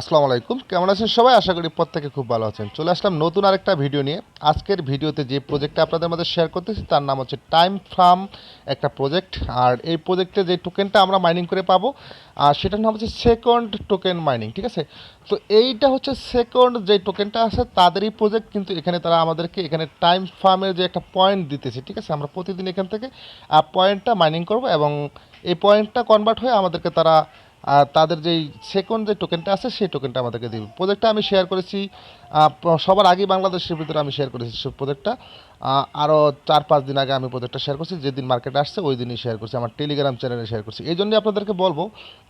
আসসালামু আলাইকুম। কেমন আছেন সবাই? আশা করি প্রত্যেকে খুব ভালো আছেন। চলে আসলাম নতুন আরেকটা ভিডিও নিয়ে। আজকের ভিডিওতে যে প্রজেক্টটা আপনাদের মধ্যে শেয়ার করতেছি, তার নাম হচ্ছে টাইম ফার্ম একটা প্রজেক্ট আর এই প্রজেক্টে যে টোকেনটা আমরা মাইনিং করে পাবো, আর সেটার নাম হচ্ছে সেকেন্ড টোকেন মাইনিং ঠিক আছে? তো এইটা হচ্ছে সেকেন্ড যে টোকেনটা আছে, তাদেরই প্রজেক্ট কিন্তু এখানে তারা আমাদেরকে এখানে টাইম ফার্মের যে একটা পয়েন্ট দিতেছে, ঠিক আছে? আমরা প্রতিদিন এখান থেকে পয়েন্টটা মাইনিং করব এবং এই পয়েন্টটা কনভার্ট হয়ে আমাদেরকে তারা আর তাদের যেই সেকেন্ড যে টোকেনটা আছে, সেই টোকেনটা আমাদেরকে দিবে। প্রজেক্টটা আমি শেয়ার করেছি সবার আগেই বাংলাদেশের ভিতরে আমি শেয়ার করেছি সেই প্রজেক্টটা আরও চার পাঁচ দিন আগে আমি প্রজেক্টটা শেয়ার করছি, যেদিন মার্কেটে আসছে ওই দিনই শেয়ার করছি, আমার টেলিগ্রাম চ্যানেলে শেয়ার করছি। এই জন্যই আপনাদেরকে বলব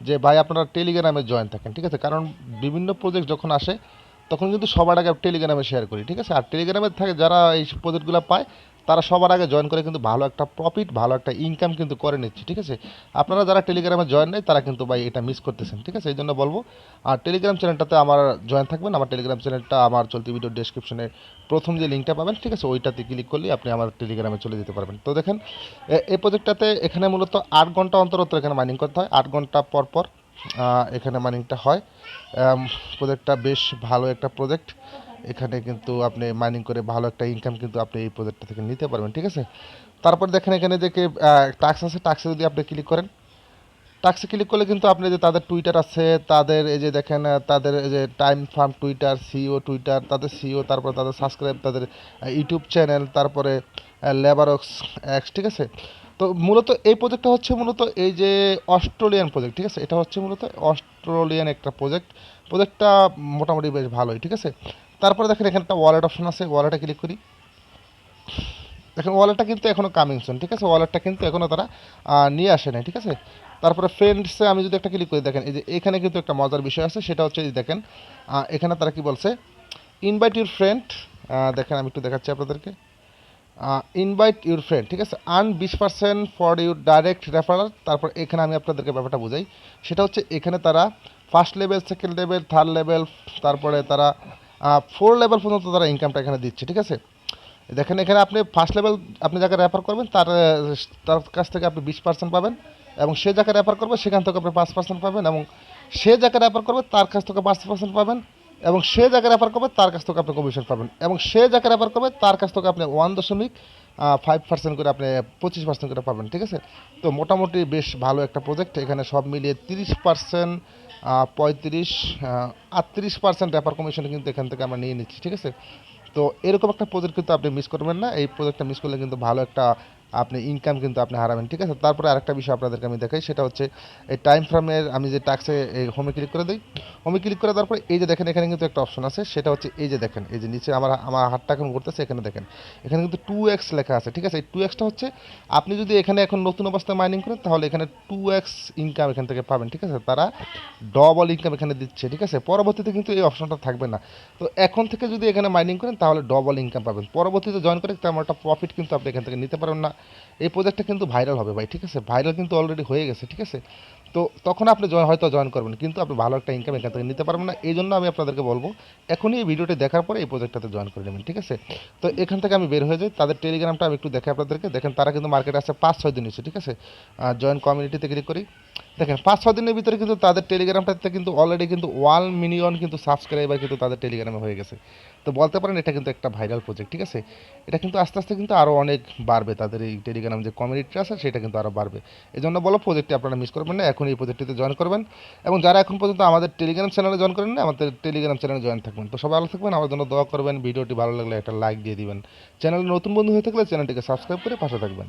যে, ভাই, আপনারা টেলিগ্রামে জয়েন থাকেন, ঠিক আছে? কারণ বিভিন্ন প্রজেক্ট যখন আসে, তখন কিন্তু সবার আগে টেলিগ্রামে শেয়ার করি, ঠিক আছে? আর টেলিগ্রামে থাকে, যারা এই প্রজেক্টগুলো পায় তারা সবার আগে জয়েন করে কিন্তু ভালো একটা প্রফিট ভালো একটা ইনকাম কিন্তু করে নিচ্ছে, ঠিক আছে? আপনারা যারা টেলিগ্রামে জয়েন নেই, তারা কিন্তু ভাই এটা মিস করতেছেন, ঠিক আছে? এই জন্য বলব, আর টেলিগ্রাম চ্যানেলটাতে আমার জয়েন থাকবেন, আমার টেলিগ্রাম চ্যানেলটা আমার চলতি ভিডিও ডেসক্রিপশনে প্রথম যে লিঙ্কটা পাবেন, ঠিক আছে? ওইটাতে ক্লিক করলে আপনি আমার টেলিগ্রামে চলে যেতে পারবেন। তো দেখেন এই প্রজেক্টটাতে এখানে মূলত আট ঘণ্টা অন্তর অন্তর এখানে মাইনিং করতে হয়, আট ঘণ্টা পর পর এখানে মাইনিংটা হয়। প্রজেক্টটা বেশ ভালো একটা প্রজেক্ট এখানে কিন্তু আপনি মাইনিং করে ভালো একটা ইনকাম কিন্তু আপনি এই প্রজেক্টটা থেকে নিতে পারবেন, ঠিক আছে? তারপর দেখেন এখানে যে টাক্স আছে টাক্সে যদি আপনি ক্লিক করেন টাক্সে ক্লিক করলে কিন্তু আপনি যে তাদের টুইটার আছে, তাদের এই যে দেখেন তাদের এই যে time farm Twitter CEO Twitter তাদের সিও তারপর তাদের সাবস্ক্রাইব তাদের ইউটিউব চ্যানেল তারপরে লেবারক্স অ্যাক্স ঠিক আছে? তো মূলত এই প্রজেক্টটা হচ্ছে মূলত এই যে অস্ট্রেলিয়ান প্রজেক্ট ঠিক আছে? এটা হচ্ছে মূলত অস্ট্রেলিয়ান একটা প্রজেক্ট প্রজেক্টটা মোটামুটি বেশ ভালোই, ঠিক আছে? তারপরে দেখেন এখানে একটা ওয়ালেট অপশন আছে ওয়ালেটে ক্লিক করি। দেখেন ওয়ালেটটা কিন্তু এখনও কামিং সুন ঠিক আছে? ওয়ালেটটা কিন্তু এখনও তারা নিয়ে আসে নাই, ঠিক আছে? তারপরে ফ্রেন্ডসে আমি যদি একটা ক্লিক করি, দেখেন এই যে এখানে কিন্তু একটা মজার বিষয় আছে, সেটা হচ্ছে এই দেখেন এখানে তারা কি বলছে? ইনভাইট ইউর ফ্রেন্ড দেখেন আমি একটু দেখাচ্ছি আপনাদেরকে। ইনভাইট ইউর ফ্রেন্ড ঠিক আছে? আর্ন বিশ percent for your direct referral তারপর এখানে আমি আপনাদেরকে ব্যাপারটা বুঝাই। সেটা হচ্ছে এখানে তারা first level second level third level তারপরে তারা ফোর লেভেল পর্যন্ত তারা ইনকামটা এখানে দিচ্ছে, ঠিক আছে? দেখেন, এখানে আপনি ফার্স্ট লেভেল আপনি যাকে রেফার করবেন, তার তার কাছ থেকে আপনি বিশ পার্সেন্ট পাবেন এবং সে যাকে রেফার করবে, সেখান থেকে আপনি পাঁচ পার্সেন্ট পাবেন এবং সে যাকে রেফার করবে, তার কাছ থেকে পাঁচ পার্সেন্ট পাবেন। এবং সে যাকে রেফার করবে, তার কাছ থেকে আপনি কমিশন পাবেন। এবং সে যাকে রেফার করবে, তার কাছ থেকে আপনি ওয়ান দশমিক ফাইভ পার্সেন্ট করে আপনি পঁচিশ পার্সেন্ট করে পাবেন, ঠিক আছে? তো মোটামুটি বেশ ভালো একটা প্রজেক্ট এখানে সব মিলিয়ে তিরিশ পার্সেন্ট পঁয়ত্রিশ আটত্রিশ পার্সেন্ট রেফার কমিশন কিন্তু এখান থেকে আমরা নিয়ে নিচ্ছি, ঠিক আছে? তো এরকম একটা প্রজেক্ট কিন্তু আপনি মিস করবেন না, এই প্রজেক্টটা মিস করলে কিন্তু ভালো একটা আপনি ইনকাম কিন্তু আপনি হারাবেন, ঠিক আছে? তারপরে আরেকটা বিষয় আপনাদেরকে আমি দেখাই, সেটা হচ্ছে এই টাইম ফ্রেমের আমি যে টাক্সে হোমে ক্লিক করে দিই হোমে ক্লিক করে তারপরে এই যে দেখেন, এখানে কিন্তু একটা অপশন আছে, সেটা হচ্ছে এই যে দেখেন, এই যে নিচে আমার আমার হাতটা এখন ঘুরতেছে, এখানে দেখেন। এখানে কিন্তু টু এক্স লেখা আছে, ঠিক আছে? এই টু এক্সটা হচ্ছে আপনি যদি এখানে এখন নতুন অবস্থায় মাইনিং করেন, তাহলে এখানে টু এক্স ইনকাম এখান থেকে পাবেন, ঠিক আছে? তারা ডবল ইনকাম এখানে দিচ্ছে, ঠিক আছে? পরবর্তীতে কিন্তু এই অপশনটা থাকবে না। তো এখন থেকে যদি এখানে মাইনিং করেন, তাহলে ডবল ইনকাম পাবেন। পরবর্তীতে জয়েন করে তেমন একটা প্রফিট কিন্তু আপনি এখান থেকে নিতে পারবেন না। এই প্রজেক্টটা কিন্তু ভাইরাল হবে ভাই, ঠিক আছে? ভাইরাল কিন্তু অলরেডি হয়ে গেছে, ঠিক আছে? তো তখন আপনি জয়েন হয়তো জয়েন করবেন, কিন্তু আপনি ভালো একটা ইনকাম এখান থেকে নিতে পারবেন না, এই জন্য আমি আপনাদেরকে বলব, এখনই এই ভিডিওটি দেখার পরে এই প্রজেক্টটাতে জয়েন করে নেবেন, ঠিক আছে? তো এখান থেকে আমি বের হয়ে যাই, তাদের টেলিগ্রামটা আমি একটু দেখে আপনাদেরকে, দেখেন তারা কিন্তু মার্কেটে আসছে পাঁচ, ছয় দিন হচ্ছে ঠিক আছে? জয়েন কমিউনিটিতে ক্লিক করি দেখেন, পাঁচ ছ দিনের ভিতরে কিন্তু তাদের টেলিগ্রামটাতে কিন্তু অলরেডি কিন্তু ওয়ান মিলিয়ন কিন্তু সাবস্ক্রাইবার কিন্তু তাদের টেলিগ্রামে হয়ে গেছে। তো বলতে পারেন, এটা কিন্তু একটা ভাইরাল প্রজেক্ট ঠিক আছে? এটা কিন্তু আস্তে আস্তে কিন্তু আরও অনেক বাড়বে, তাদের এই টেলিগ্রাম যে কমিউনিটি আছে, সেটা কিন্তু আরও বাড়বে। এই জন্য বলো প্রজেক্টটি আপনারা মিস করবেন না এখন এই প্রজেক্টটিতে জয়েন করবেন। এবং যারা এখন পর্যন্ত আমাদের টেলিগ্রাম চ্যানেলে জয়েন করেন না আমাদের টেলিগ্রাম চ্যানেলে জয়েন থাকবেন। তো সবাই ভালো থাকবেন, আমার জন্য দোয়া করবেন, ভিডিওটি ভালো লাগলে একটা লাইক দিয়ে দিবেন। চ্যানেলে নতুন বন্ধু হয়ে থাকলে চ্যানেলটিকে সাবস্ক্রাইব করে পাশে থাকবেন।